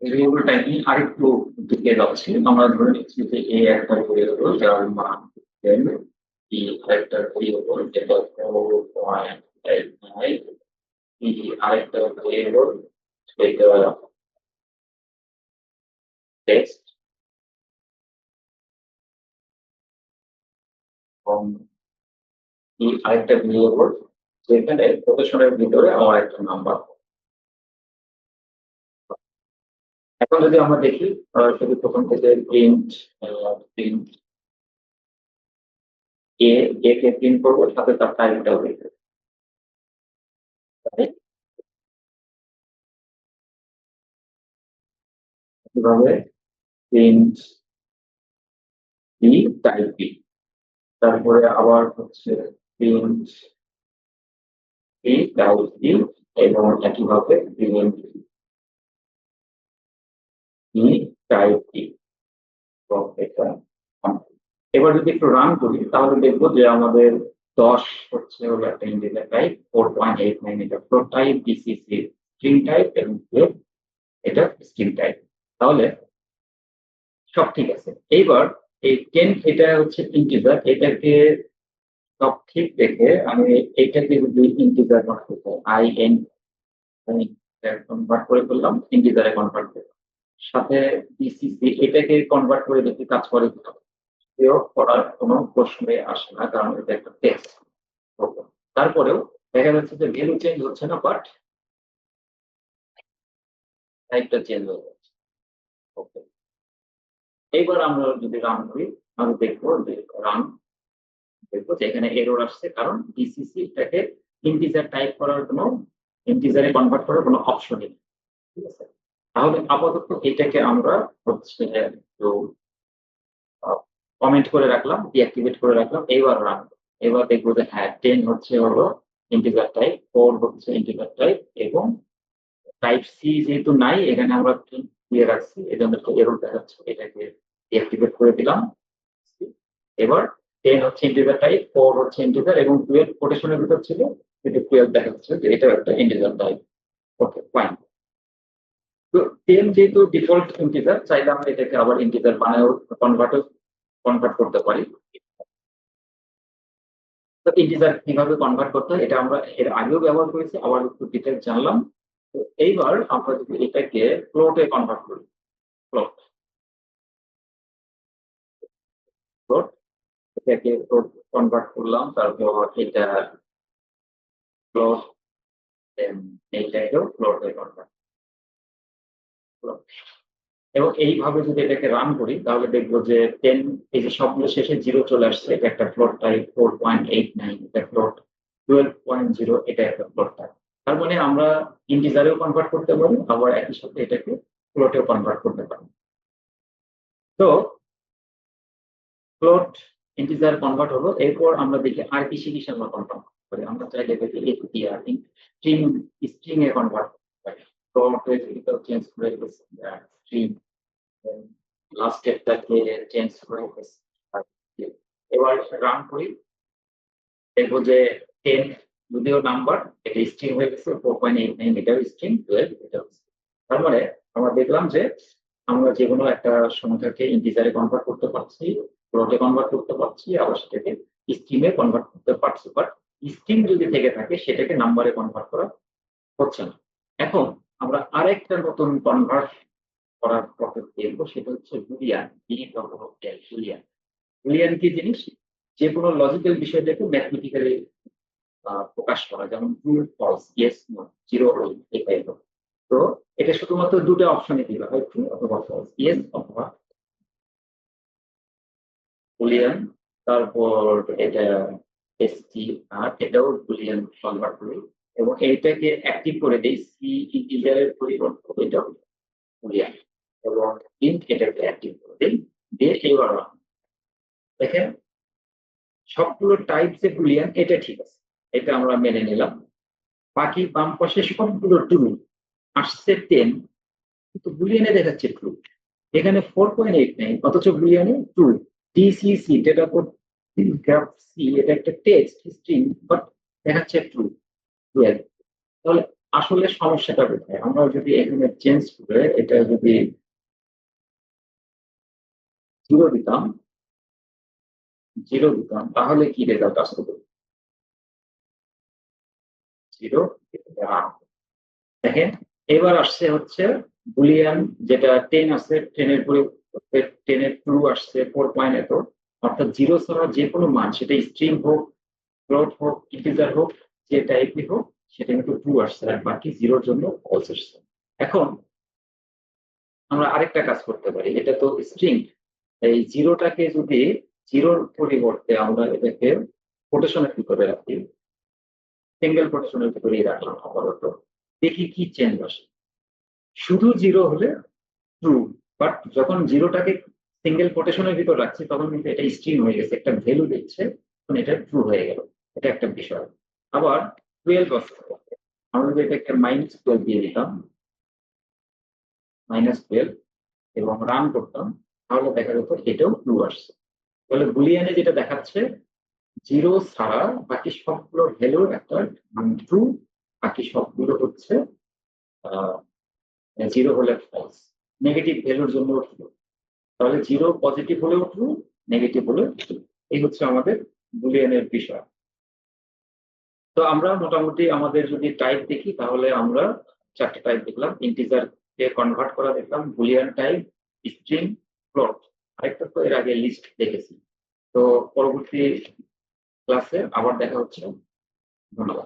Variable typing আরেকটু দিকে যাচ্ছি আমরা ধরে নিচ্ছি যে এ একটা ভেরিয়েবল যার মান টেন বি আরেকটা ভেরিয়েবল যেটা ফোর পয়েন্ট এইট নাইন বি আরেকটা ভেরিয়েবল সেটা টেক্সট এবং এই আরেকটা ভেরিয়েবল যেখানে প্রফেশনের ভিতরে আমার একটা নাম্বার এখন যদি আমরা দেখি শুধু প্রথম থেকে প্রিন্ট প্রিন্ট এ এ কে প্রিন্ট করব, সাথে তার টাইপটাও দেখবে। তারপরে আবার হচ্ছে প্রিন্ট এবং একইভাবে প্রিন্ট বি টাইপ এটা এবার যদি একটু রান করি, তাহলে দেখব যে আমাদের দশ হচ্ছে হলো একটা integer type four point eight nine এটা ফ্লোর টাইপ বিসিসি স্ট্রিং টাইপ এবং এটা স্ট্রিং টাইপ তাহলে সব ঠিক আছে। এইবার এই টেন এটা হচ্ছে ইন্টিজার এটাকে সব ঠিক দেখে আমি এইটাকে যদি ইন্টিজার কনভার্ট করতে আই এন কনভার্ট করে ফেললাম ইন্টিজারে কনভার্ট করলাম। সাথে বিসিসি এটাকে কনভার্ট করে দেখি কাজ করে প্রয়োগ করার কোনো প্রশ্নে আসে না, কারণ এটা একটা টেস্ট তারপরেও দেখা যাচ্ছে যে ভ্যালু চেঞ্জ হচ্ছে না বাট টাইপটা চেঞ্জ হয়ে যাচ্ছে। ওকে এইবার আমরা যদি রান করি, আমি দেখব যে রান দেখব যে এখানে এরর আসছে, কারণ ডিসিসি এটাকে ইন্টিজার টাইপ করার কোনো ইন্টিজারে কনভার্ট করার কোনো অপশন নেই। ঠিক আছে? তাহলে আপাতত এটাকে আমরা হচ্ছে একটু কমেন্ট করে রাখলাম ডিঅ্যাক্টিভেট করে রাখলাম, এবার রান এবার দেখব যে হ্যাঁ টেন হচ্ছে হলো ইন্টিজার টাইপ ফোর হচ্ছে ইন্টিজার টাইপ এবং টাইপ সি যেহেতু নাই, এখানে আমরা দিয়ে রাখছি? এই জন্য এরর দেখাচ্ছে, এটাকে ডিঅ্যাক্টিভেট করে দিলাম। এবার টেন হচ্ছে ইন্টিজার টাইপ ফোর হচ্ছে ইন্টিজার এবং টুয়েলভ কোটেশনের ভিতর ছিল, কিন্তু টুয়েলভ দেখাচ্ছে যে এটা একটা ইন্টিজার টাইপ ওকে ফাইন তো টেন যেহেতু ডিফল্ট ইন্টিজার চাইলে আমরা এটাকে আবার ইন্টিজার বানায় কনভার্ট কনভার্ট করতে পারি। তো ইন্টিজার কীভাবে কনভার্ট করতে হয়, এটা আমরা এর আগেও ব্যবহার করেছি, আবার একটু ডিটেল জানলাম। তো এইবার আমরা যদি এটাকে ফ্লোটে কনভার্ট করি ফ্লোট ফ্লোট এটাকে ফ্লোট কনভার্ট করলাম, তারপর এটা ফ্লোট এইটাকেও ফ্লোটে কনভার্ট এবং এইভাবে যদি এটাকে রান করি, তাহলে দেখব যে টেন এই যে সবগুলো শেষে জিরো চলে আসছে, এটা একটা float type four point eight nine এটা ফ্লোট টুয়েলভ পয়েন্ট জিরো এটা একটা ফ্লোট টাইপ তার মানে আমরা ইন্টিজারেও কনভার্ট করতে পারি, আবার একই সাথে এটাকে ফ্লোটেও কনভার্ট করতে পারি। তো ফ্লোট ইন্টিজার কনভার্ট হলো, এরপর আমরা দেখি আর কি কিসে আমরা কনভার্ট করি আমরা চাইলে দেখি এটিআর স্ট্রিং স্ট্রিং এ কনভার্ট করি ফ্লোট চেঞ্জ করে স্ট্রিং লাস্ট স্টেপটাকে চেঞ্জ করে এবার রান করি দেখব যে টেন যদিও নাম্বার এটা স্ট্রিং হয়ে গেছে ফোর পয়েন্ট এইট এটাও স্ট্রিং টুয়েলভ এটাও তার মানে আমরা দেখলাম যে আমরা যে কোনো একটা সংখ্যাকে ইন্টিজারে কনভার্ট করতে পারছি ফ্লোটে কনভার্ট করতে পারছি আবার সেটাকে স্ট্রিমে কনভার্ট করতে পারছি বাট স্ট্রিং যদি থেকে থাকে, সেটাকে নাম্বারে কনভার্ট করা হচ্ছে না। এখন আমরা আরেকটা নতুন কনভার্ট করার পদ্ধতি দেখব, সেটা হচ্ছে boolean B L boolean. Boolean কি জিনিস? যে কোনো লজিক্যাল বিষয়টাকে ম্যাথমেটিক্যালি প্রকাশ করা, যেমন true false yes no zero এই টাইপের তো। এটা শুধুমাত্র দুটো অপশনে দিবে হয় ট্রু অথবা ফলস ইয়েস অথবা বুলিয়ান, তারপর এটা এসটি আর এটাও বুলিয়ান কনভার্ট করি এবং এইটাকে অ্যাক্টিভ করে দেই সি ইন্টিজারের পরিবর্তন এটাও বুলিয়ান এবং ইন্ট এটাকে অ্যাক্টিভ করে দিই। দিয়ে এবার দেখেন, সবগুলো টাইপস এ বুলিয়ান এটা ঠিক আছে। এটা আমরা মেনে নিলাম। বাকি বাম পাশে সবগুলো ট্রু আসছে টেন কিন্তু বুলিয়ানে দেখাচ্ছে ট্রু এখানে ফোর পয়েন্ট এইট নাইন অথচ বুলিয়ানে ট্রু ডিসিসি ডেটা কোড গ্রাফ সি এটা একটা টেক্সট স্ট্রিং বাট দেখাচ্ছে ট্রু তাহলে আসলে সমস্যাটা কোথায়? আমরা যদি এখানে চেঞ্জ করে এটা যদি জিরো দিতাম জিরো দিতাম, তাহলে কি রেজাল্ট আসতো? 0 দেখেন, এবার আসছে হচ্ছে বুলিয়ান যেটা 10 আছে 10 এর পরে 10 এর ট্রু আসছে 4 পয়েন্ট এত অর্থাৎ 0 ছাড়া যে কোনো মান, সেটা স্ট্রিং হোক ফ্লোট হোক ইন্টিজার হোক যে টাইপই হোক, সেটা কিন্তু ট্রু আসছে আর বাকি জিরোর জন্য ফলস আসছে। এখন আমরা আরেকটা কাজ করতে পারি, এটা তো স্ট্রিং এই জিরোটাকে যদি জিরোর পরিবর্তে আমরা এটাকে কোটেশনের ভিতরে রাখি? সিঙ্গেল কোটেশনের ভিতরেই রাখলাম আপাতত? দেখি কি চেঞ্জ আসে। শুধু জিরো হলে ট্রু বাট যখন জিরোটাকে সিঙ্গেল কোটেশনের ভিতর রাখছি, তখন কিন্তু এটা স্ট্রিং হয়ে গেছে, একটা ভ্যালু দিচ্ছে, তখন এটা ট্রু হয়ে গেল। এটা একটা বিষয়। আবার 12 আছে। আমরা যদি এটাকে মাইনাস 12 দিয়ে দিতাম মাইনাস 12 এবং রান করতাম, তাহলে দেখা যেত এটাও ট্রু আসছে। তাহলে বুলিয়ানে যেটা দেখাচ্ছে জিরো ছাড়া বাকি সবগুলো ভ্যালু একটা ট্রু বাকি সবগুলো হচ্ছে 0 হলে ফলস নেগেটিভ ভ্যালুর জন্য ট্রু তাহলে জিরো পজিটিভ হলেও ট্রু নেগেটিভ হলেও ট্রু এই হচ্ছে আমাদের বুলিয়ানের বিষয়। তো আমরা মোটামুটি আমাদের যদি টাইপ দেখি, তাহলে আমরা চারটে টাইপ দেখলাম। ইন্টিজার কে কনভার্ট করা দেখলাম বুলিয়ান টাইপ স্ট্রিং প্লট আরেকটা তো এর আগে লিস্ট দেখেছি। তো পরবর্তী ক্লাসে আবার দেখা হচ্ছে। ধন্যবাদ।